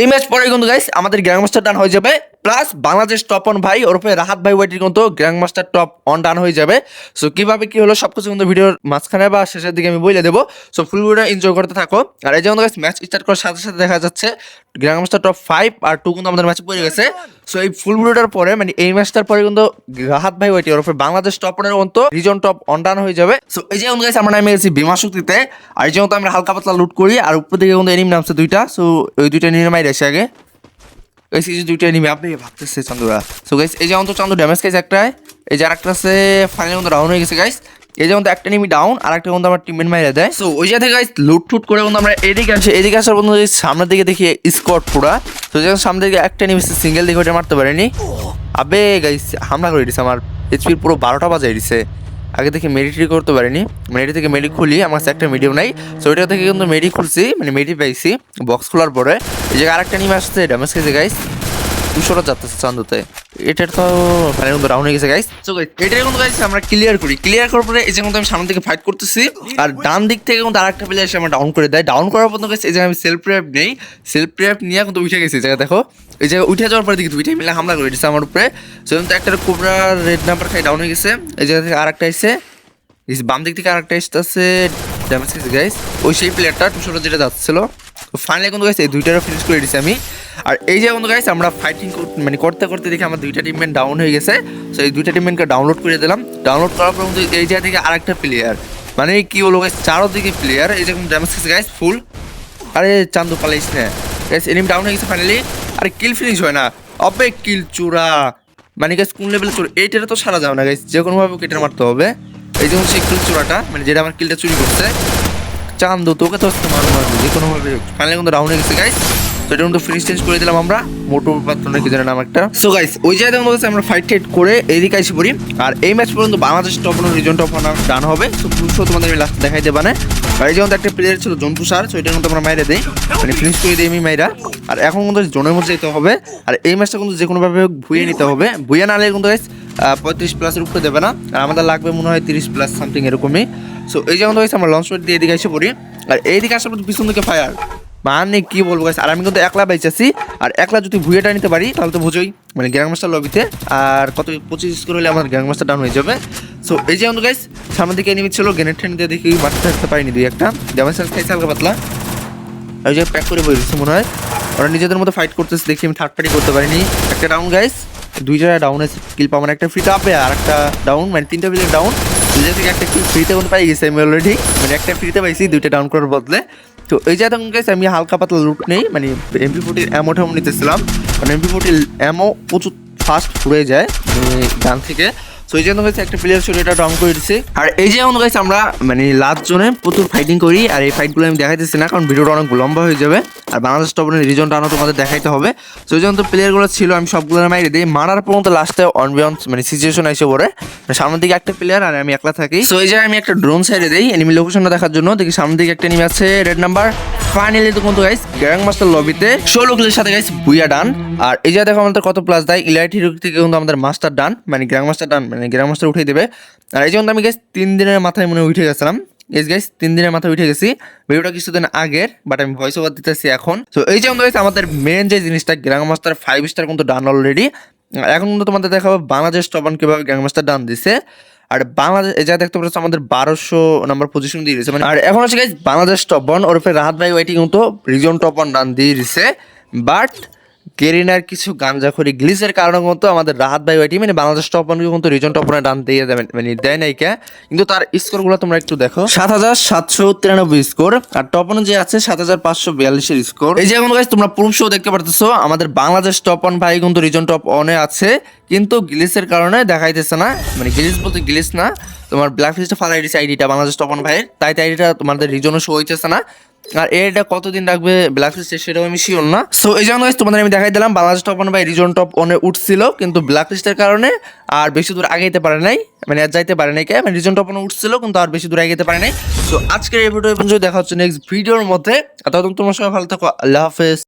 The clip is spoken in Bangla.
এই ম্যাচ পরে কিন্তু গাইস আমাদের গ্র্যান্ড মাস্টার ডান হয়ে যাবে। প্লাস বাংলাদেশ টপ অন ভাই, ওরফে রাহাত ভাই ওয়াইটির কিন্তু grand master top on done হয়ে যাবে। সো কীভাবে কি হলো সবকিছু কিন্তু ভিডিওর মাঝখানে বা শেষের দিকে আমি বলে দেবো। সো ফুল ভিডিও এনজয় করতে থাকো। আর এই যে আমাদের ম্যাচ স্টার্ট করার সাথে সাথে দেখা যাচ্ছে গ্র্যান্ড মাস্টার টপ ফাইভ আর টু কিন্তু আমাদের ম্যাচে পড়ে গেছে। সো এই ফুল ভিডিওটার পরে মানে এই ম্যাচটার পরে কিন্তু রাহাত ভাই ওয়াইটি ওরফে বাংলাদেশ টপ অনের মতো রিজন টপ অন ডান হয়ে যাবে। সো এই যে আমাদের কাছে আমরা নামে গেছি বিমা শক্তিতে। আর এই যে মতো আমরা হালকা পাতলা লুট করি, আর উপর দিকে কিন্তু এনিম নামছে দুইটা। সো ওই দুইটা নিয়ে মাইরে আসে আগে। গাইস এই যে দুইটা এনিমি আপনি ভাবতেছে চান্দুরা সো গাইস এই যে আমাদের চান্দু ড্যামেজ খাইছে একটা এই যে আরেকটা আছে ফাইনাল মতো ডাউন হয়ে গেছে গাইস এই যে আমাদের একটা এনিমি ডাউন আর একটা কিন্তু আমার টিমমেট মাইরে দেয়। সো ওই জায়গা থেকে গাইস লুট টুট করে কিন্তু আমরা এদিকে আসি, এদিকে আসার বন্ধু সামনের দিকে দেখি স্কোয়াড পুরা। তো যখন সামনের দিকে একটা এনিমি সিঙ্গেল দিকে ওটা মারতে পারেনি। আবে গাইস হামলা করে দিছে, আমার এইচপি পুরো বারোটা বাজাই দিছে। আগে থেকে মেডিটি করতে পারিনি। মেডি থেকে মেডি খুলি, আমার কাছে একটা মিডিয়াম নাই। সো ওইটা থেকে কিন্তু মেডি খুলছি মানে মেডি পাইছি বক্স খোলার পরে। এই জায়গায় আরেকটা নিয়ে আসছে ড্যামেজ খেয়েছে গাইস দুশোটা যাচ্ছে চান্দুতে এটার তো ফাইনাল কিন্তু রাউন্ড হয়ে গেছে গাইস সো গাইস এটার কিন্তু গাইস আমরা ক্লিয়ার করি। ক্লিয়ার করার পরে এই যে কিন্তু আমি সামনে থেকে ফাইট করতেছি, আর ডান দিক থেকে কিন্তু আরেকটা প্লেয়ার এসে আমার ডাউন করে দেয়। ডাউন করার পর গাইস এই যে আমি সেলফ র্যাপ নেই। সেলফ র্যাপ নিয়ে কিন্তু উঠে গেছি জায়গা দেখো। এই জায়গায় উঠে যাওয়ার পরে দেখি দুইটাই মিলে হামলা করে দিচ্ছে আমার উপরে। সেজন্য তো একটা কোবরা রেড নাম্বার খাই ডাউন হয়ে গেছে। এই জায়গা থেকে আরেকটা এসে বাম দিক থেকে আরেকটা আসতেছে ড্যামেজ খেয়েছে গাইস ওই সেই প্লেয়ারটা টুশোটা যেটা যাচ্ছিল। ফাইনালি কিন্তু গাইস এই দুইটারও ফিনিশ করে দিছি আমি। আর এই যে কিন্তু গাইস আমরা ফাইটিং মানে করতে করতে দেখি আমার দুইটা টিমমেট ডাউন হয়ে গেছে। সো এই দুইটা টিমমেটকে ডাউনলোড করে দিলাম। ডাউনলোড করার পর কিন্তু এই জায়গা থেকে আরেকটা প্লেয়ার মানে কি বলব গাইস চারোদিকে প্লেয়ার এই যে ড্যামেজ খেয়েছে গাইস ফুল আরে চান্দু পালাইস না। গাইস এনিম ডাউন হয়ে গেছে ফাইনালি আর কিল ফিনিশ হয় না। অবে কিল চূড়া। মানে গাইস কোন লেভেলে চোর এইটারে তো সারা যাবে না গাইস যে কোনোভাবে কেটে মারতে হবে। এই যেমন সেই কিল চূড়াটা। মানে যেটা আমার কিলটা চুরি করছে। চান্দু, তোকে তো মারো মারবো যে কোনোভাবে ফাইনালি কিন্তু রাউন্ড হয়ে গেছে গাইস তো এটা কিন্তু ফিনিশ চেঞ্জ করে দিলাম আমরা। মোটর পাত্র নাকি জানেন নাম একটা। সো গাইস ওই জায়গায় মধ্যে আমরা ফাইট টাইট করে এইদিকে এসে পড়ি। আর এই ম্যাচ পর্যন্ত Bangladesh top region top done হবে। তো পুরুষও তোমাদের আমি লাস্ট দেখাইতে পারে আর এই যেমন একটা প্লেয়ার ছিল জন্তু সার সো এটার মধ্যে আমরা মাইরে দিই। মানে ফিনিশ করে দিই আমি মাইরা। আর এখন কিন্তু জোনের মধ্যে যেতে হবে। আর এই ম্যাচটা কিন্তু যে কোনোভাবে ভুয়ে নিতে হবে। ভুয়ে না নিলে কিন্তু গাইস পঁয়ত্রিশ প্লাসের উপরে দেবে না। আর আমাদের লাগবে মনে হয় তিরিশ প্লাস সামথিং এরকমই। সো এই যে যেমন হয়েছে, আমরা লঞ্চ প্যাড দিয়ে এদিকে এসে পড়ি। আর এইদিকে আসার পর পিছন দিকে ফায়ার মানে কি বলব গাইস আর আমি কিন্তু একলা বাইচাছি আর একলা যদি ভুয়েটা নিতে পারি, তাহলে তো বুঝোই। মানে গ্যাং মাস্টার লবিতে আর কত পঁচিশ স্কোর হলে আমার গ্যাং মাস্টার ডাউন হয়ে যাবে। সো এই যে আমাদের গাইস সামনের দিকে এনিমি ছিল গ্রেনেড ট্রেন দিয়ে দেখি মারতে থাকতে পারিনি দুই একটা। ড্যামেজ খাইছে হালকা পাতলা। ওই যে প্যাক করে বই মনে হয়। ওরা নিজেদের মতো ফাইট করতেছে, দেখি আমি থার্ড পার্টি করতে পারিনি। একটা ডাউন গাইস দুই জায়গায় ডাউন আছে কিল পাবো মানে একটা ফ্রিতে আপে আর একটা ডাউন মানে তিনটা প্লেয়ার ডাউন দুইটা থেকে একটা কিল ফ্রিতে কোনো পাই গেছি আমি অলরেডি মানে একটা ফ্রিতে পাইছি, দুইটা ডাউন করার বদলে। তো এই যে তখন গেছে আমি হালকা পাতলা লুট নেই মানে এমপি ফোর্টির অ্যামো ঠ্যামো নিতেছিলাম। কারণ এমপি ফোর্টির অ্যামো প্রচুর ফাস্ট ঘুরে যায় ডান থেকে। সো এই জন্য গাইছে একটা প্লেয়ার ছিল এটা ডাউন করে দিচ্ছে আর এই যে আমাদের আমরা মানে লাস্ট জোনে প্রচুর ফাইটিং করি, আর এই ফাইটগুলো আমি দেখাইতেছি না, কারণ ভিডিওটা অনেক লম্বা হয়ে যাবে। আর বাংলাদেশ টপনের রিজন টানো তোমাদের দেখাইতে হবে। সো এই জন্য তো প্লেয়ারগুলো ছিল, আমি সবগুলো মাইরে দিই। মারার পর্যন্ত লাস্টে অন মানে সিচুয়েশন এসে পড়ে। মানে সামনের দিকে একটা প্লেয়ার আর আমি একলা থাকি। সো এই জায়গায় আমি একটা ড্রোন সাইডে দিই এনিমি লোকেশনটা দেখার জন্য। দেখি সামনের দিকে একটা এনিমি আছে রেড নাম্বার ফাইনালি তো কিন্তু গাইস গ্যাং মাস্টার লবিতে ষোলো কিলের সাথে গাইস বুইয়া ডান আর এই জায়গায় দেখো আমাদের কত প্লাস দেয় ইলাইট হিরো থেকে কিন্তু আমাদের মাস্টার ডান মানে গ্যাং মাস্টার ডান মানে গ্যাং মাস্টার উঠিয়ে দেবে। আর এই জন্য আমি গাইস তিন দিনের মাথায় মনে উঠে গেছিলাম। এস গাইস তিন দিনের মাথায় উঠে গেছি। ভিডিওটা কিছুদিন আগের বাট আমি ভয়েস ওভার দিতেছি এখন। তো এই যে guys, আমাদের মেন যে জিনিসটা গ্যাং মাস্টার ফাইভ স্টার কিন্তু ডান অলরেডি এখন কিন্তু তোমাদের দেখাবো বাংলাদেশ টপান কীভাবে গ্যাং মাস্টার ডান দিছে। আর বাংলাদেশ যা দেখতে পাচ্ছ, আমাদের বারোশো নাম্বার পজিশন দিয়ে দিয়েছে। মানে আর এখন হচ্ছে গাইজ বাংলাদেশ টপ ওয়ান ওরফে রাহাত ভাই ওয়াইটি কিন্তু রিজন টপ ওয়ান রান দিয়ে দিছে। বাট গেরিনার কিছু গাঞ্জাখড়ি গ্লিসের কারণে কিন্তু আমাদের রাহাত ভাই ওয়াইটি মানে বাংলাদেশ টপ ওয়ানকে কিন্তু রিজন টপ ওয়ানে রান দিয়ে দেবেন মানে দেয় নাই কে। কিন্তু তার স্কোরগুলো তোমরা একটু দেখো। সাত হাজার সাতশো তিরানব্বই স্কোর আর টপ ওয়ানে যে আছে সাত হাজার পাঁচশো বিয়াল্লিশের স্কোর এই যে এখন গাইজ তোমরা প্রুফ শো দেখতে পারতেছো আমাদের বাংলাদেশ টপ ওয়ান ভাই কিন্তু রিজন টপ ওয়ানে আছে কিন্তু গ্লিসের কারণে দেখাইতেছে না মানে গ্লিস বলতে গ্লিস না। তোমার ব্ল্যাক লিস্টে ফালাই দিচ্ছে আইডিটা বাংলাদেশ টপন ভাইয়ের তাই তাই আইডিটা তোমাদের রিজনও শো হইতেছে না। আর এটা কতদিন রাখবে ব্ল্যাক লিস্টে সেটাও আমি শিওর না। সো এই জন্য তোমাদের আমি দেখাই দিলাম, বাংলাদেশ টপ ওয়ান বা রিজন টপ ওয়ানে উঠছিল, কিন্তু ব্ল্যাক লিস্টের কারণে আর বেশি দূর আগাইতে পারে নাই। মানে আর যাইতে পারে নাই কে? মানে রিজন টপ ওয়ান উঠছিল, কিন্তু আর বেশি দূর আগাইতে পারে নাই। সো আজকের এই ভিডিও পর্যন্ত দেখা হচ্ছে নেক্সট ভিডিওর মধ্যে। তখন তোমার সবাই ভালো থাকো, আল্লাহ হাফেজ।